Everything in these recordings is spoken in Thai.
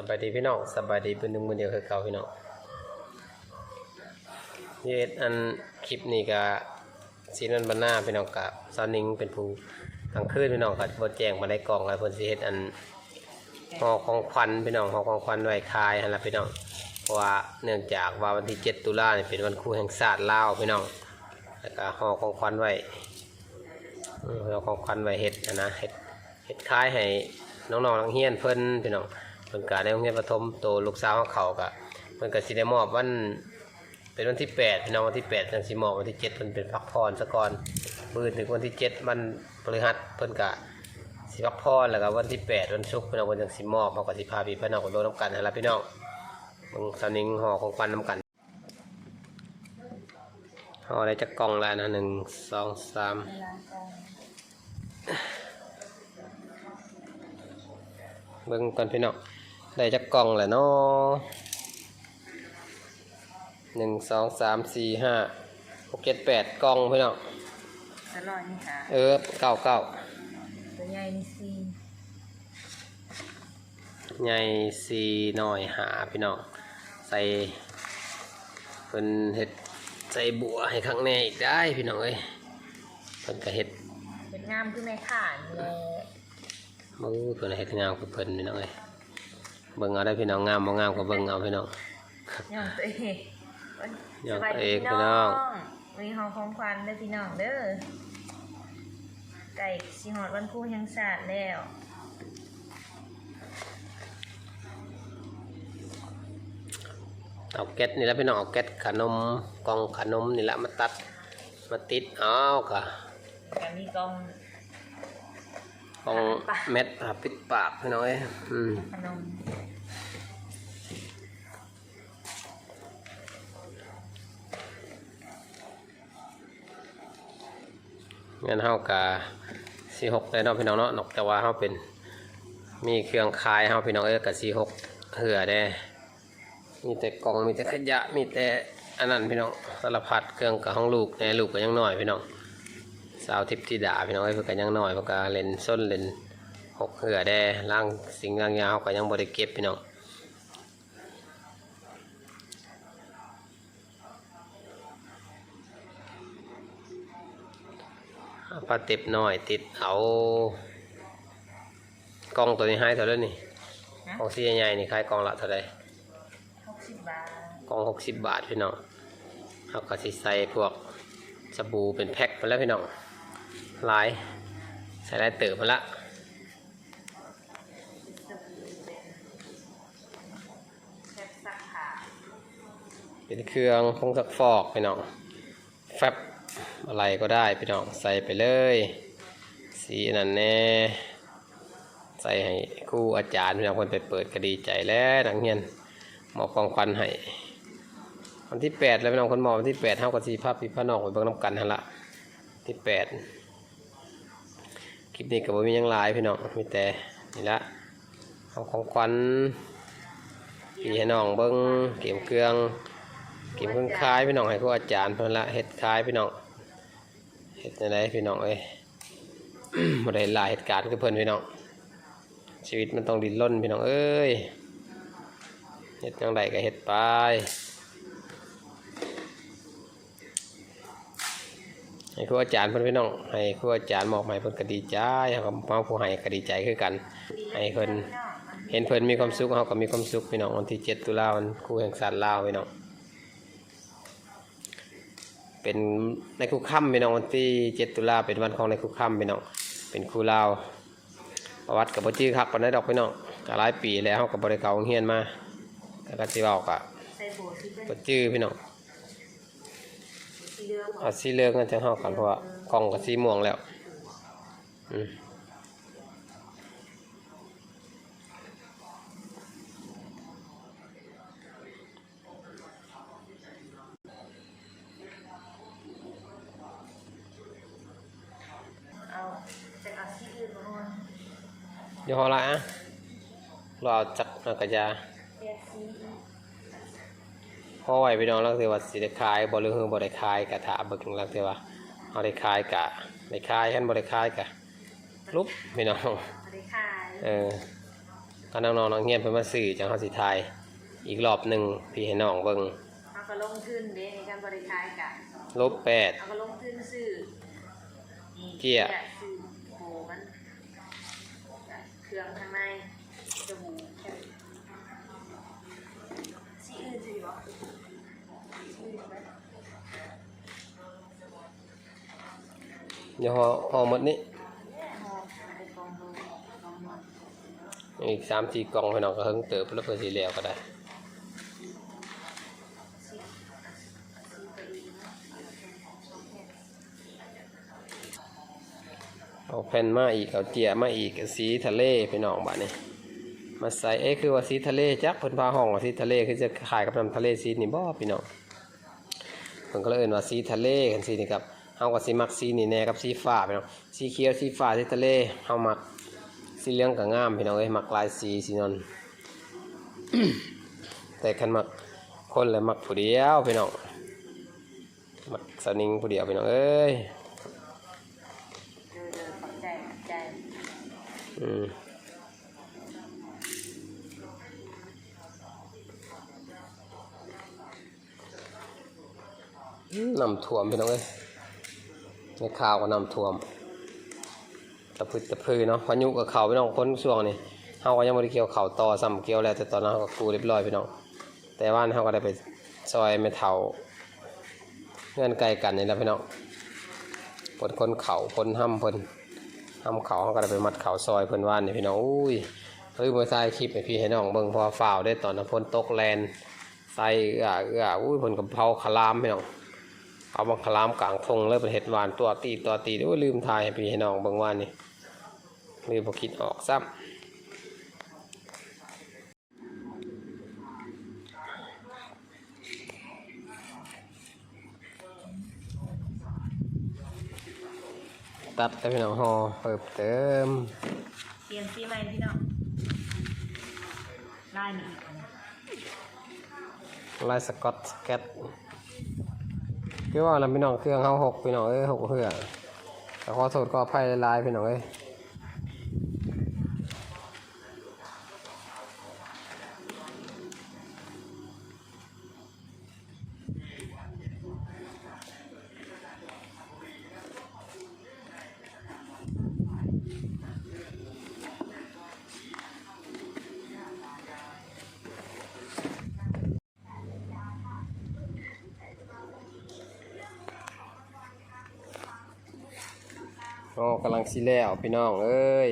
สบายดีพี่น้องสบายดีเป็นหนึ่งมือเดียวคือเก่าพี่น้องเฮ็ดอันคลิปนี้ก็ซีนันบรรณาพี่น้องกับซานิงเป็นผู้กลางคืนพี่น้องก็บ่แจงมาได้กล่องแล้วเพิ่นสิเฮ็ดอันห่อของขวัญพี่น้องห่อของขวัญไว้คายหั่นล่ะพี่น้องเพราะว่าเนื่องจากว่าวันที่ 7 ตุลาเนี่ยเป็นวันครูแห่งชาสติลาวพี่น้องแล้วก็ห่อของขวัญไว้ห่อของขวัญไว้เฮ็ดอันนะเฮ็ดเฮ็ดคายให้น้องๆนักเรียนเพิ่นพี่น้อง เพิ่นก็ในโรงเรียนประถมโตลูกสาวของเขาก็เพิ่นก็สิได้มอบวันเป็นวันที่8พี่น้องวันที่8จังสิมอบวันที่7เพิ่นเป็นพักผ่อนซะก่อนมื้อถึงวันที่7วันพฤหัสเพิ่นก็สิพักผ่อนแล้วก็วันที่8วันศุกร์พี่น้องเพิ่นจังสิมอบเฮาก็สิพาพี่พี่น้องไปโลดน้ำกันนั่นล่ะพี่น้องเบิ่งสานิงห่อของขวัญน้ำกันห่อได้จักกล่องแล้วนะ1 2 3เบิ่งก่อนพี่น้อง ได้จักกล่องแล้วเนาะหนึ่งสองสามสี่ห้าหกเจ็ดแปดกล่องพี่น้องสลอยนี่ค่ะเออเก้าเก้าตัวใหญ่นี่ซีใหญ่สีหน่อยหาพี่น้องใส่เพิ่นเฮ็ดใส่บัวให้ข้างในอีกได้พี่น้องเอ้ยเพิ่นก็เฮ็ดเป็นงามคือแม่ข่านแหละมือเพิ่นเฮ็ดงามกับเพิ่นพี่น้องเอ้ย เบิ่งเอาได้พี่น้องงามบ่งามก็เบิ่งเอาพี่น้องย่องตัวเองย่องสบายตัวดีเองพี่พี่น้น้อองงมีหอมของควันเด้อพี่น้องเด้อไก่สิหอดวันครู่ยังสาดแล้วเอาแก๊สนี่แหละพี่น้องเอาแก๊สขนมกล่องขนมนี่แหละมาตัดมาติดเอาก็แต่มีกองกล่องเม็ดอะปิดปากพี่น้องเอ้ยอืมขนม งั้นเฮากะสีหกได้เนาะพี่น้องเนาะนอกจากว่าเฮาเป็นมีเครื่องคายเฮาพี่น้องเอ้ยกะสีหกเหือได้มีแต่กล่องมีแต่ขยะมีแต่อันนั้นพี่น้องสารพัดเครื่องกับห้องลูกในลูกก็ยังน้อยพี่น้องสาวทิพย์ธิดาพี่น้องเอ้ยเพิ่นก็ยังน้อยเพิ่นก็เล่นส้นเล่นหกเหือได้ล่างสิ่งล่างยาวก็ยังบ่ได้เก็บพี่น้อง เอาผ้าเต็บน้อย ติดเอา กล้องตัวนี้ให้เท่าไหร่นี่นะกล้องสีใหญ่ๆนี่ขายกล้องละเท่าไหร่หกสิบบาทกล่องหกสิบบาทพี่น้องเขาก็สิใส่พวกสบู่เป็นแพ็คมาแล้วพี่น้องหลายใส่หลายเติบมาละแซ่บสักขาเป็นเครื่องพงซักฟอกพี่น้องแฟบ อะไรก็ได้พี่น้องใส่ไปเลย สีนั่นแน่ใส่ให้ครู่อาจารย์พี่น้องคนไปเปิดก็ดีใจแล้วนักเรียนหมอบของควันให้วันที่แปดแล้วพี่น้องคนหมอวันที่แปดเท่ากับสีภาพพี่พนอกไปเบิ่งน้ำกันหั่นละที่แปดคลิปนี้ก็บ่มียังหลายพี่น้องมีแต่นี่ละเอาของขวัญพี่ให้น้องเบิ่งเก็บเครื่องเก็บเครื่องคล้ายพี่น้องให้ครูอาจารย์เพิ่นละเฮ็ดคล้ายพี่น้อง เฮ็ดจังไดพี่น้องเอ้ยบ่ได้หลายเหตุการณ์คือเพิ่นพี่น้อง ชีวิตมันต้องดิ้นรนพี่น้องเอ้ยเฮ็ดจังไดก็เฮ็ดไปให้ครูอาจารย์เพิ่นพี่น้องให้ครูอาจารย์มอบให้เพิ่นก็ดีใจเฮาก็มาผู้ให้ก็ดีใจคือกัน ให้เพิ่นพี่น้องเห็นเพิ่นมีความสุขเฮาก็มีความสุขพี่น้องวันที่7ตุลาวันครูแห่งชาติลาวพี่น้อง เป็นในคู่ค่ำพี่น้องวันที่เจ็ดตุลาเป็นวันของในคู่ค่ำพี่น้องเป็นครูลาวประวัติกับ่จื้อคักปานใดดอกพี่น้องก็หลายปีแล้วกับบริเขาโรงเฮียนมาแต่ก็สิเว้าก็ใส่โบที่เป็นบ่จื้อพี่น้องสีเรืองเอาสีเหลืองกันจังเฮากันเพราะว่ากล่องก็สีม่วงแล้วอืม ยี่ห้ออะรอะเราจากนกระยาเรียกสีห่อไว้พี่น้องลักเทว่าสิได้ขายบรือเฮือบ่ได้ขายกะถาบิ่งลักเทว่าเอาได้ขายกะได้ขายคันบ่ได้ขายกะลุบพี่น้องเออก็น้องๆน้องเงียบเพิ่นมาซื้อจังเฮาสิทายอีกรอบหนึ่งพี่ให้น้องเบิ่งเอาก็ลงทุนเด้ในการบริการกันลบแปดเอาก็ลงทุนซื้อเกียร์ ลืองข้างในจมูกแค่สีอื่นสิบ่สีอื่นไหมเดี๋ยวห่อห่อหมดนี้อีกสามสี่กล่องพี่น้องก็เฮิงเติบแล้วเพื่อสีเหลวก็ได้ เอาแผ่นมาอีกเอาเจียมาอีกสีทะเลพี่น้องบ้านนี้มาใส่เอ๊คือว่าสีทะเลจักเพิ่นพาห้องว่าสีทะเลคือจะขายกับน้ำทะเลสีนี่บ่พี่น้องเพิ่นก็เลยเอิ้นว่าสีทะเลกันสีนี่ครับเฮาก็สิมักสีนี่แน่กับสีฟ้าพี่น้องสีเขียวสีฟ้าสีทะเลเฮามักสีเหลืองก็งามพี่น้องเอ้ยมักหลายสีสีนั้นแต่คันมักคนแล้วมักผู้เดียวพี่น้องมักสนิงผู้เดียวพี่น้องเอ้ย เดินเดินขอบใจขอบใจ อืมน้ำท่วมพี่น้องเอ้ยในข่าวก็น้ำท่วมตะพึดตะพือเนาะพายุกับเขาพี่น้องคนช่วงนี้เฮาก็ยังบ่ได้เกี่ยวเขาต่อซ้ำเกี่ยวแล้วแต่ตอนนั้นเฮาก็กูเรียบร้อยพี่น้องแต่ว่าเฮาก็ได้ไปซอยแม่เฒ่าเงื่อนไกลกันนี่แหละพี่น้องเพิ่นคนเขาเพิ่นห้ำเพิ่น ทำเขาเขาก็ได้ไปมัดเขาซอยเพื่อนว่านนี่พี่น้องอุ้ยเฮ้ยมาใส่คลิปไอพี่ให้น้องเบิ่งพอฝ่าวได้ตอนน้ำพ้นตกแลนใส่เอื้อเอื้ออุ้ยเพิ่นกับเผาขลามพี่น้องเอามาขลามกลางทงเลยเป็นเห็ดหวานตัวตีตัวตีด้วยลืมทายให้พี่ให้น้องเบิ่งว่านนี่ลืมบอคิดออกซ้ำ ตัดแต่พี่น้องห่อเพิ่มเติมเปลี่ยนสีใหม่พี่น้องลายนี่อีกอันลายสกอตสแกตคือว่าเราพี่น้องเครื่องเฮาหกพี่น้องเอ้ยหกเพื่อแต่ขอโทษก็อภัยหลายๆพี่น้องเอ้ย ก็กำลังสิแล้วพี่น้อง เอ้ย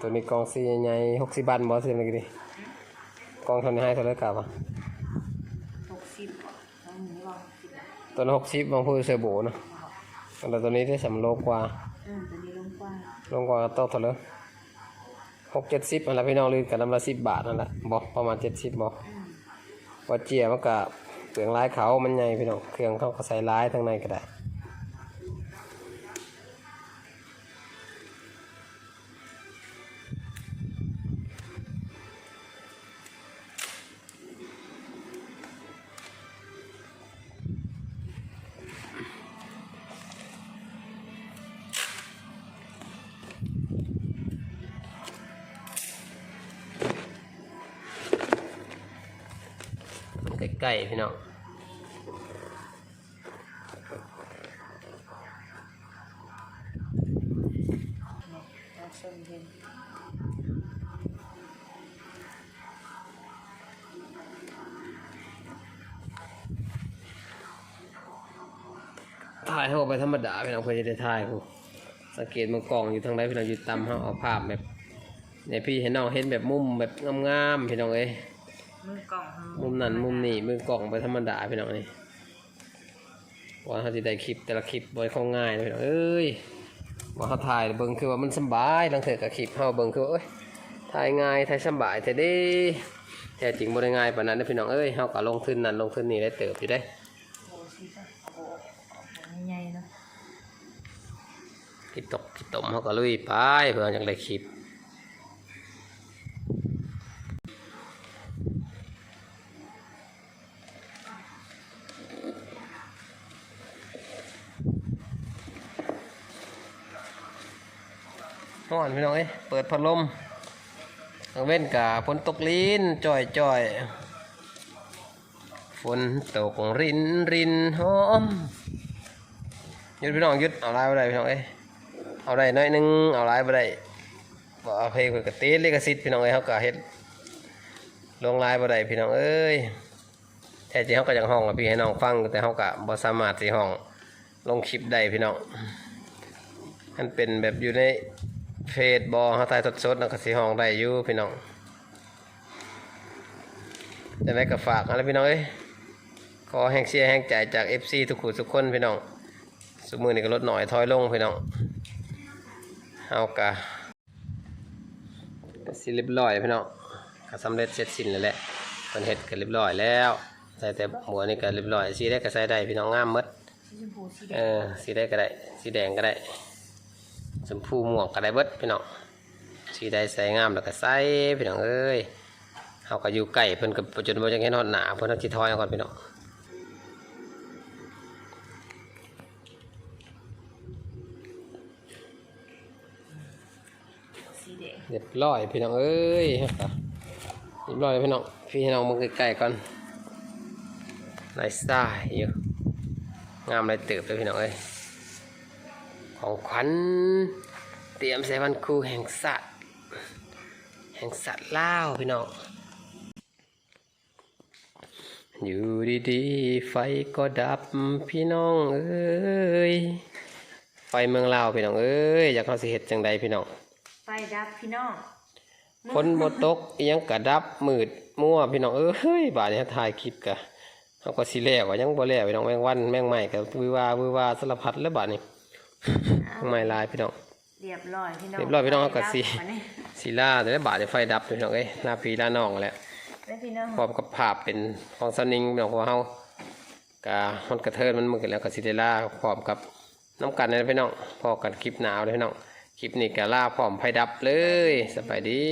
ตัวนี้กองสีใหญ่หกสิบบันบอสเสียมเลยดิกองเทานนี้ให้เท่าไหรกลับอะหกสิบน้องหนูว่าหกสิบตัวนั้นหกสิบบางพูดเสือโบเนาะแต่ตัวนี้ได้สำโลกว่าอืมตัวนี้ลงกว้างลงกว่าโต๊ะเท่าไหรหกเจ็ดสิบนั่นแหละพี่น้องลืมกันน้ำละสิบบาทนั่นแหละบอกประมาณเจ็ดสิบบอกอืม ว่าเจียมันก็เครื่องลายเขามันใหญ่พี่น้องเครื่องเขาก็ใส่ลายทั้งในก็ได้ ใกล้ๆพี่น้องถ่ายให้ออกไปธรรมดาพี่น้องเพื่อจะได้ถ่ายกูสังเกตมันกองอยู่ทางใดพี่น้องอยู่ตำเขาเอาภาพแบบเนี่ยพี่เห็นน้องเห็นแบบมุมแบบงามๆพี่น้องเอ้ มือกล่องของมุมนั้นมุมนี้มือกล่องไปธรรมดาพี่น้องนี่ว่าเขาจะได้คลิปแต่ละคลิปบอยเขาง่ายนะพี่น้องเอ้ยว่าเขาถ่ายเบิ่งคือว่ามันสำบายลังเถอะกับคลิปเขาเบิ่งคือว่าเอ้ยถ่ายง่ายถ่ายสำบายแต่เด้แท้จริงบ่ได้ง่ายปานนั้นนะพี่น้องเอ้ยเขาก็ลงทุนนั่นลงทุนนี่ได้เติบอยู่ได้โบสิจ้ะโบใหญ่ๆเนาะคิดตกคิดตมเขาก็ลุยไปเพื่อจังได้คลิป ฮ้อนพี่น้องเอ้ยเปิดพัดลมกลางเว้นกะฝนตกลิ้นจ่อยจ่อยฝนตกรินรินหอมหยุดพี่น้องหยุดเอาลายบ่ได้พี่น้องเอ้ยเอาได้น้อยหนึงเอาลายบ่ได้บ่เอาเพลงเพิ่นก็ติดลิขสิทธิ์พี่น้องเอ้ยเฮาก็เฮ็ดลงลายบ่ได้พี่น้องเอ้ยแท้จริงเฮาก็ยากห้องกับพี่ให้น้องฟังแต่เฮาก็บ่สามารถสิห้องลงคลิปได้พี่น้องมันเป็นแบบอยู่ใน เฟซบอเฮาถ่ายสดๆแล้วก็สิห้องได้อยู่พี่น้องจังไดก็ฝากอะไรพี่น้องเอ้ยขอแห่งเชียแห่งใจจาก FC ทุกคนทุกคนพี่น้องสมือนี่ก็ลดหน่อยถอยลงพี่น้องเฮากะสิเรียบร้อยพี่น้องก็สำเร็จเสร็จสิ้นแล้วแหละเพิ่นเฮ็ดก็เรียบร้อยแล้วใส่แต่หมวนี่ก็เรียบร้อยสีได้ก็ใส่ได้พี่น้องงามมดสีชมพูสีแดเออสีได้ก็ได้สีแดงก็ได้ ชมพูม่วงก็ได้เบิดพี่น้องสีใดใส่งามแล้วก็ใส่พี่น้องเอ้ยเฮาก็อยู่ใกล้เพิ่นก็จนบ่จังเห็นฮอดหนาเพิ่นเอาสิถอยเอาก่อนพี่น้องสีแดงเรียบร้อยพี่น้องเอ้ยเรียบร้อยพี่น้องพี่น้องมึงใกล้ๆก่อนไลฟ์สไตล์อยู่งามเลยเติบเลยพี่น้องเอ้ย ของขวัญเตรียมใส่วันครูแห่งสัตว์ แห่งสัตว์ล่าวพี่น้องอยู่ดีๆ ไฟก็ดับพี่น้องเอ้ยไฟเมืองลาวพี่น้องเอ้ยอยากเขาสิเฮ็ดจังใดพี่น้องไฟดับพี่น้องฝนบ่ตกอิหยังกระดับมืดมั่วพี่น้องเอ้ยบาดนี้ถ่ายคลิปกะเขาก็สิแล้วอะยังบ่แล้วพี่น้องแมงวันแมงใหม่ก็วือวาวือวาสารพัดแล้วบาดนี้ แมงใหม่ลายพี่น้องเรียบร้อยพี่น้องเรียบร้อยพี่น้องเอากระสีไฟดับมานี่ศิลาแต่ละบาดนี้ไฟดับพี่น้องเอ้ยหน้าพี่หน้าน้องแหละแล้วพี่น้องพร้อมกับภาพเป็นของสนิงพี่น้องของเฮากะมันกระเทินมันมืดแล้วก็สิได้ลาพร้อมกับน้ำกันนะพี่น้องพอกันคลิปหนาวเลยพี่น้องคลิปนี้ก็ลาพร้อมไฟดับเลยสบายดี